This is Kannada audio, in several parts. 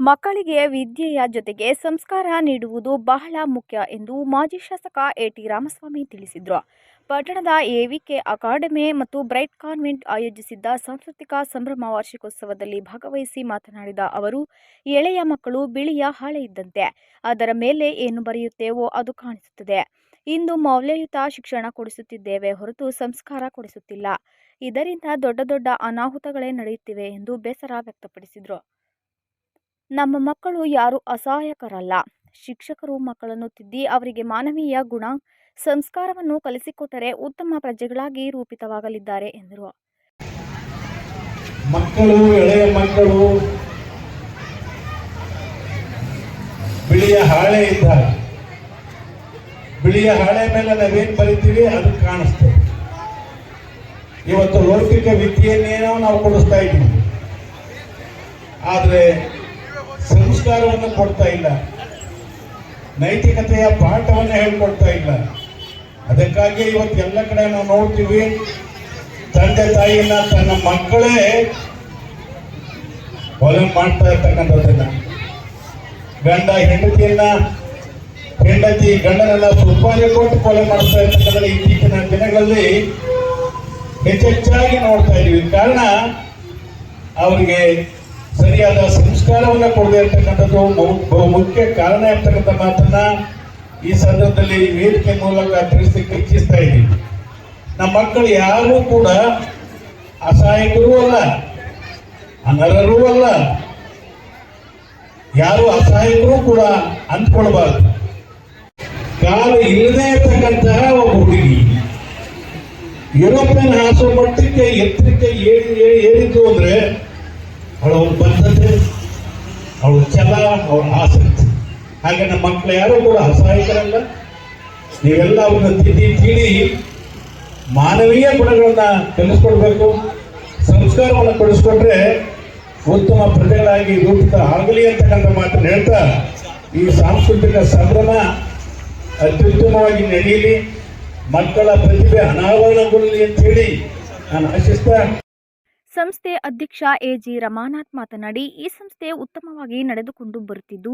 ಮಕ್ಕಳಿಗೆ ವಿದ್ಯೆಯ ಜೊತೆಗೆ ಸಂಸ್ಕಾರ ನೀಡುವುದು ಬಹಳ ಮುಖ್ಯ ಎಂದು ಮಾಜಿ ಶಾಸಕ ಎ ಟಿ ರಾಮಸ್ವಾಮಿ ತಿಳಿಸಿದರು. ಪಟ್ಟಣದ ಎವಿಕೆ ಅಕಾಡೆಮಿ ಮತ್ತು ಬ್ರೈಟ್ ಕಾನ್ವೆಂಟ್ ಆಯೋಜಿಸಿದ್ದ ಸಾಂಸ್ಕೃತಿಕ ಸಂಭ್ರಮ ವಾರ್ಷಿಕೋತ್ಸವದಲ್ಲಿ ಭಾಗವಹಿಸಿ ಮಾತನಾಡಿದ ಅವರು, ಎಳೆಯ ಮಕ್ಕಳು ಬಿಳಿಯ ಹಾಳೆ ಇದ್ದಂತೆ. ಅದರ ಮೇಲೆ ಏನು ಬರೆಯುತ್ತೇವೋ ಅದು ಕಾಣಿಸುತ್ತದೆ. ಇಂದು ಮೌಲ್ಯಯುತ ಶಿಕ್ಷಣ ಕೊಡಿಸುತ್ತಿದ್ದೇವೆ ಹೊರತು ಸಂಸ್ಕಾರ ಕೊಡಿಸುತ್ತಿಲ್ಲ. ಇದರಿಂದ ದೊಡ್ಡ ದೊಡ್ಡ ಅನಾಹುತಗಳೇ ನಡೆಯುತ್ತಿವೆ ಎಂದು ಬೇಸರ ವ್ಯಕ್ತಪಡಿಸಿದರು. ನಮ್ಮ ಮಕ್ಕಳು ಯಾರು ಅಸಹಾಯಕರಲ್ಲ. ಶಿಕ್ಷಕರು ಮಕ್ಕಳನ್ನು ತಿದ್ದಿ ಅವರಿಗೆ ಮಾನವೀಯ ಗುಣ, ಸಂಸ್ಕಾರವನ್ನು ಕಲಿಸಿಕೊಟ್ಟರೆ ಉತ್ತಮ ಪ್ರಜೆಗಳಾಗಿ ರೂಪಿತವಾಗಲಿದ್ದಾರೆ, ಎಂದರು. ಮಕ್ಕಳು, ಎಳೆಯ ಮಕ್ಕಳು, ಬಿಳಿಯ ಹಾಳೆ ಇದ್ದ ಬಿಳಿಯ ಹಾಳೆ ಮೇಲೆ ನಾವೇನ್ ಬರಿತೀವಿ? ಅದು ಕಾಣಿಸ್ತದೆ. ಇವತ್ತು ಲೌಕಿಕ ವಿದ್ಯೆಯನ್ನೇನೋ ನಾವು ಕೊಡಿಸ್ತಾ ಇದ್ದೀವಿ. ಆದ್ರೆ ಸಂಸ್ಕಾರವನ್ನು ಕೊಡ್ತಾ ಇಲ್ಲ. ನೈತಿಕತೆಯ ಪಾಠವನ್ನು ಹೇಳ್ಕೊಡ್ತಾ ಇಲ್ಲ. ಅದಕ್ಕಾಗಿ ಇವತ್ತು ಎಲ್ಲ ಕಡೆ ನಾವು ನೋಡ್ತೀವಿ, ತಂದೆ ತಾಯಿಯನ್ನ ತನ್ನ ಮಕ್ಕಳೇ ಕೊಲೆ ಮಾಡ್ತಾ ಇರ್ತಕ್ಕಂಥದ್ದನ್ನ. ಗಂಡ ಹೆಂಡತಿಯನ್ನ, ಹೆಂಡತಿ ಗಂಡನೆಲ್ಲ ಸುಪಾರಿ ಕೊಟ್ಟು ಕೊಲೆ ಮಾಡ್ತಾ ಇರ್ತಕ್ಕಂಥ ಇತ್ತೀಚಿನ ದಿನಗಳಲ್ಲಿ ಹೆಚ್ಚೆಚ್ಚಾಗಿ ನೋಡ್ತಾ ಇದೀವಿ. ಕಾರಣ, ಅವರಿಗೆ ಸರಿಯಾದ ಸಂಸ್ಕಾರವನ್ನ ಕೊಡದೆ ಬಹು ಮುಖ್ಯ ಕಾರಣ ಇರ್ತಕ್ಕಂಥ ಮಾತನ್ನ ಈ ಸಂದರ್ಭದಲ್ಲಿ ವೇದಿಕೆ ಮೂಲಕ ತಿಳಿಸಲಿಕ್ಕೆ ಇಚ್ಛಿಸ್ತಾ ಇದ್ದೀವಿ ನಮ್ಮ ಮಕ್ಕಳು ಯಾರೂ ಕೂಡ ಅಸಹಾಯಕರೂ ಅಲ್ಲ, ಅನರ್ಹರೂ ಅಲ್ಲ. ಯಾರು ಅಸಹಾಯಕರು ಕೂಡ ಅಂದ್ಕೊಳ್ಬಾರ್ದು. ಕಾಲು ಇಲ್ಲದೆ ಇರ್ತಕ್ಕಂತಹ ಒಬ್ಬ ಹುಡುಗಿ. ಯುರೋಪಿಯನ್ ಹಾಸೋ ಮಟ್ಟಕ್ಕೆ ಎತ್ತರಕ್ಕೆ ಏರಿ ಏರಿ ಏರಿದ್ದು ಅಂದ್ರೆ ಅವಳ ಬದ್ಧತೆ ಅವಳ ಛಲ ಅವಳ ಆಸಕ್ತಿ. ಹಾಗೆ ನಮ್ಮ ಮಕ್ಕಳು ಯಾರೂ ಕೂಡ ಅಸಹಾಯಕರಲ್ಲ. ನೀವೆಲ್ಲ ಅವ್ರನ್ನ ತಿದ್ದಿ ತಿಳಿ ಮಾನವೀಯ ಗುಣಗಳನ್ನ ಕಲಿಸ್ಕೊಡ್ಬೇಕು ಸಂಸ್ಕಾರವನ್ನು ಕೊಡಿಸ್ಕೊಟ್ರೆ ಉತ್ತಮ ಪ್ರಜೆಗಳಾಗಿ ರೂಪಿತ ಆಗಲಿ ಅಂತಕ್ಕಂಥ ಮಾತನ್ನು ಹೇಳ್ತಾ, ಈ ಸಾಂಸ್ಕೃತಿಕ ಸಂಭ್ರಮ ಅತ್ಯುತ್ತಮವಾಗಿ ನಡೆಯಲಿ. ಮಕ್ಕಳ ಪ್ರತಿಭೆ ಅನಾವರಣಗೊಳ್ಳಲಿ ಅಂತ ಹೇಳಿ ನಾನು ಆಶಿಸ್ತಾ ಸಂಸ್ಥೆ ಅಧ್ಯಕ್ಷ ಎಜಿ ರಮಾನಾಥ್ ಮಾತನಾಡಿ, ಈ ಸಂಸ್ಥೆ ಉತ್ತಮವಾಗಿ ನಡೆದುಕೊಂಡು ಬರುತ್ತಿದ್ದು,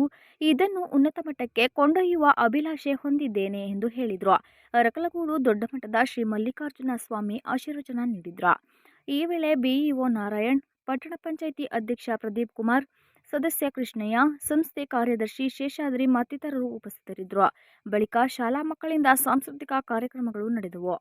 ಇದನ್ನು ಉನ್ನತ ಮಟ್ಟಕ್ಕೆ ಕೊಂಡೊಯ್ಯುವ ಅಭಿಲಾಷೆ ಹೊಂದಿದ್ದೇನೆ ಎಂದು ಹೇಳಿದರು. ಅರಕಲಗೂಡು ದೊಡ್ಡ ಮಠದ ಶ್ರೀ ಮಲ್ಲಿಕಾರ್ಜುನ ಸ್ವಾಮಿ ಆಶೀರ್ವಚನ ನೀಡಿದ್ರು. ಈ ವೇಳೆ ಬಿಇಒ ನಾರಾಯಣ್, ಪಟ್ಟಣ ಪಂಚಾಯಿತಿ ಅಧ್ಯಕ್ಷ ಪ್ರದೀಪ್ ಕುಮಾರ್, ಸದಸ್ಯ ಕೃಷ್ಣಯ್ಯ, ಸಂಸ್ಥೆ ಕಾರ್ಯದರ್ಶಿ ಶೇಷಾದ್ರಿ ಮತ್ತಿತರರು ಉಪಸ್ಥಿತರಿದ್ದರು ಬಳಿಕ ಶಾಲಾ ಮಕ್ಕಳಿಂದ ಸಾಂಸ್ಕೃತಿಕ ಕಾರ್ಯಕ್ರಮಗಳು ನಡೆದವು.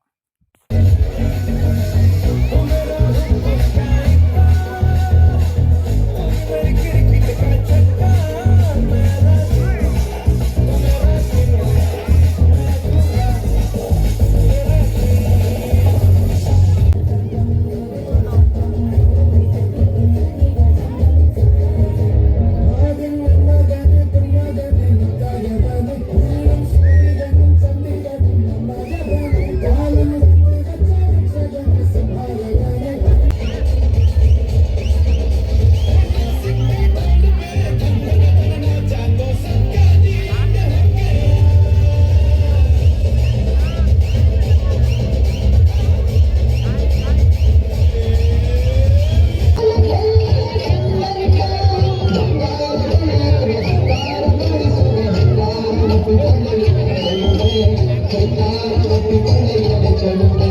ചെയ്തിട്ട്